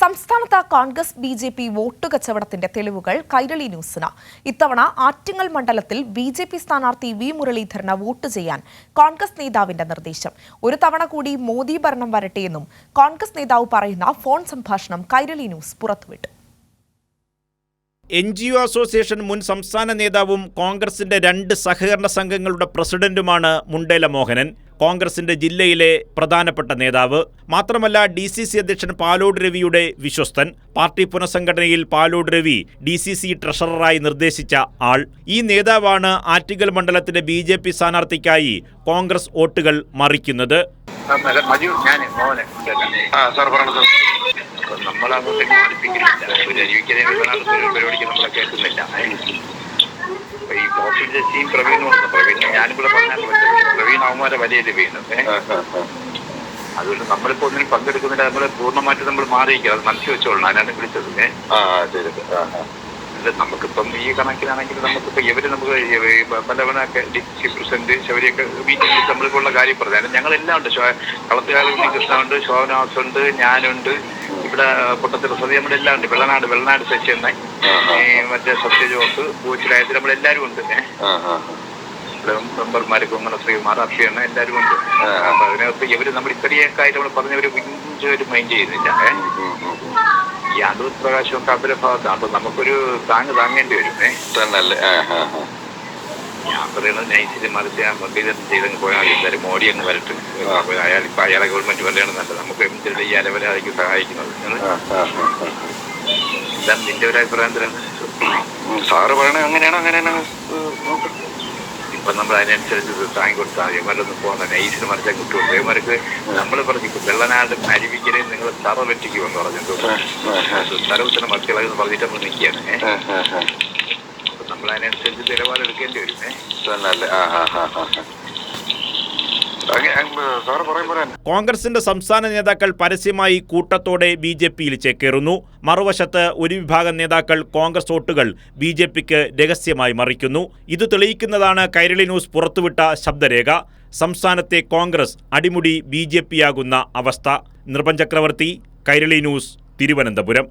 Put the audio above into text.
സംസ്ഥാനത്ത് Congress B J P vote കച്ചവടത്തിന്റെ തെളിവുകൾ കൈരളി ന്യൂസിന്. ഇത്തവണ ആറ്റിങ്ങൽ മണ്ഡലത്തിൽ ബി ജെ പി സ്ഥാനാർത്ഥി വി മുരളീധരന് വോട്ട് ചെയ്യാൻ കോൺഗ്രസ് നേതാവിന്റെ നിർദ്ദേശം. ഒരു തവണ കൂടി മോദി ഭരണം വരട്ടെയെന്നും കോൺഗ്രസ് നേതാവ് പറയുന്ന ഫോൺ സംഭാഷണം കൈരളി ന്യൂസ് പുറത്തുവിട്ടു. എൻ ജി ഒ അസോസിയേഷൻ മുൻ സംസ്ഥാന നേതാവും കോൺഗ്രസിന്റെ രണ്ട് സഹകരണ സംഘങ്ങളുടെ പ്രസിഡന്റുമാണ് മുണ്ടേല മോഹനൻ. കോൺഗ്രസിന്റെ ജില്ലയിലെ പ്രധാനപ്പെട്ട നേതാവ്. മാത്രമല്ല ഡി സി സി അധ്യക്ഷൻ പാലോട് രവിയുടെ വിശ്വസ്തൻ. Party പുനഃസംഘടനയിൽ Palode Ravi D C C ട്രഷററായി നിർദ്ദേശിച്ച ആൾ. ഈ നേതാവാണ് ആറ്റിങ്ങൽ മണ്ഡലത്തിലെ ബി ജെ പി സ്ഥാനാർത്ഥിക്കായി കോൺഗ്രസ് വോട്ടുകൾ മറിക്കുന്നത്. അല്ല, മജു ഞാൻ മോനെ ആ സാർ പറഞ്ഞു സാർ. നമ്മൾ അങ്ങോട്ടേക്ക് പഠിപ്പിക്കുന്നില്ല ഒരു പരിപാടിക്ക് നമ്മളെ കേൾക്കുന്നില്ല. ഏ. ഈ പോപ്പിൽ ജസ്റ്റിയും പ്രവീണും ഉണ്ട് പ്രവീൺ ഞാനിവിടെ പറഞ്ഞാൽ പ്രവീൺ അവന്മാരെ വലിയ. അതുകൊണ്ട് നമ്മളിപ്പോ ഒന്നിനും പങ്കെടുക്കുന്നില്ല. നമ്മൾ പൂർണമായിട്ട് നമ്മൾ മാറിയിരിക്കുക അത് മനസ്സിൽ വെച്ചോളണം. അതിനാണ് വിളിച്ചത്. ആ ശരി നമുക്കിപ്പം ഈ കണക്കിലാണെങ്കിൽ നമുക്കിപ്പോ ഇവർ നമുക്ക് പലവനൊക്കെ പലവണൊക്കെ ഡിസ്ട്രിക്ട് പ്രസിഡന്റ് ശബരിയൊക്കെ മീറ്റിംഗിൽ നമ്മളിപ്പോൾ കാര്യം പറഞ്ഞു. ഞങ്ങൾ ഞങ്ങളെല്ലാം ഉണ്ട്. കളത്തുകാരി ഉണ്ണികൃഷ്ണ ഉണ്ട് ശോഭനാസ് ഉണ്ട് ഞാനുണ്ട്. ഇവിടെ പൊട്ടത്തിൽ സതി നമ്മുടെ എല്ലാം ഉണ്ട്. വെള്ളനാട് വെള്ളനാട് സച്ചിണ്ണ മറ്റേ സത്യജോസ് പൂച്ചിലായത്തിൽ നമ്മളെല്ലാവരും ഉണ്ട്. മെമ്പർമാര് കുമ്മന ശ്രീകുമാർ അഭിയണ്ണ എല്ലാവരും ഉണ്ട്. അപ്പൊ അതിനകത്ത് ഇവർ നമ്മൾ ഇത്രയൊക്കെ ആയിട്ട് നമ്മൾ പറഞ്ഞവര് ഒരു മൈൻഡ് ചെയ്യുന്നില്ല. അടൂർ പ്രകാശവും അവരുടെ ഭാഗത്താണ് അപ്പൊ നമുക്കൊരു താങ്ങ് താങ്ങേണ്ടി വരും. ഏഹ് തന്നല്ലേ? ഞാൻ പറയുന്നത് നൈസിൽ മറിച്ച് ഞാൻ മുരളീധരൻ ചെയ്തങ്ങ് പോയാൽ. എന്തായാലും മോഡി അങ്ങ് വരട്ടെ. അയാൾ ഇപ്പൊ അയാളെ ഗവൺമെന്റ് വരെയാണ് നല്ലത്. നമുക്ക് എന്തിനാ ഈ അലവരായിരിക്കും സഹായിക്കുന്നത്. നിങ്ങൾ ആ, ആ, ആ, ആ. എന്താണ് നിന്റെ ഒരു അഭിപ്രായം എന്തിനാണ് സാറ് പറയണേ അങ്ങനെയാണോ അങ്ങനെയാണോ? ഇപ്പൊ നമ്മൾ അതിനനുസരിച്ച് താങ്ങി കൊടുത്താൽ ഇവരൊന്നും പോകുന്ന നൈസിന് മറിച്ചാൽ കിട്ടും ഇവർക്ക് നമ്മൾ പറഞ്ഞു വെള്ളനാട് അരുവിക്കരെ വന്ന് വെട്ടിക്കുമെന്ന് പറഞ്ഞു തരവത്തിന് മക്കളെന്ന് പറഞ്ഞിട്ട് നമ്മൾ നിൽക്കുകയാണ്. അപ്പൊ നമ്മൾ അതിനനുസരിച്ച് നിലപാടെടുക്കേണ്ടി വരും ഏഹ് തന്നല്ലേ. ആ ആ ആ ആ ആ. അങ്ങ- അങ്ങ് സാറ് പറയും പറയാൻ കോൺഗ്രസിന്റെ സംസ്ഥാന നേതാക്കൾ പരസ്യമായി കൂട്ടത്തോടെ ബി ജെ പിയിൽ ചേക്കേറുന്നു. മറുവശത്ത് ഒരു വിഭാഗം നേതാക്കൾ കോൺഗ്രസ് വോട്ടുകൾ ബി ജെ പിക്ക് രഹസ്യമായി മറിക്കുന്നു. ഇത് തെളിയിക്കുന്നതാണ് കൈരളി ന്യൂസ് പുറത്തുവിട്ട ശബ്ദരേഖ. സംസ്ഥാനത്തെ കോൺഗ്രസ് അടിമുടി ബി ജെ പിയാകുന്ന അവസ്ഥ. നിർഭൻ ചക്രവർത്തി കൈരളി ന്യൂസ് തിരുവനന്തപുരം.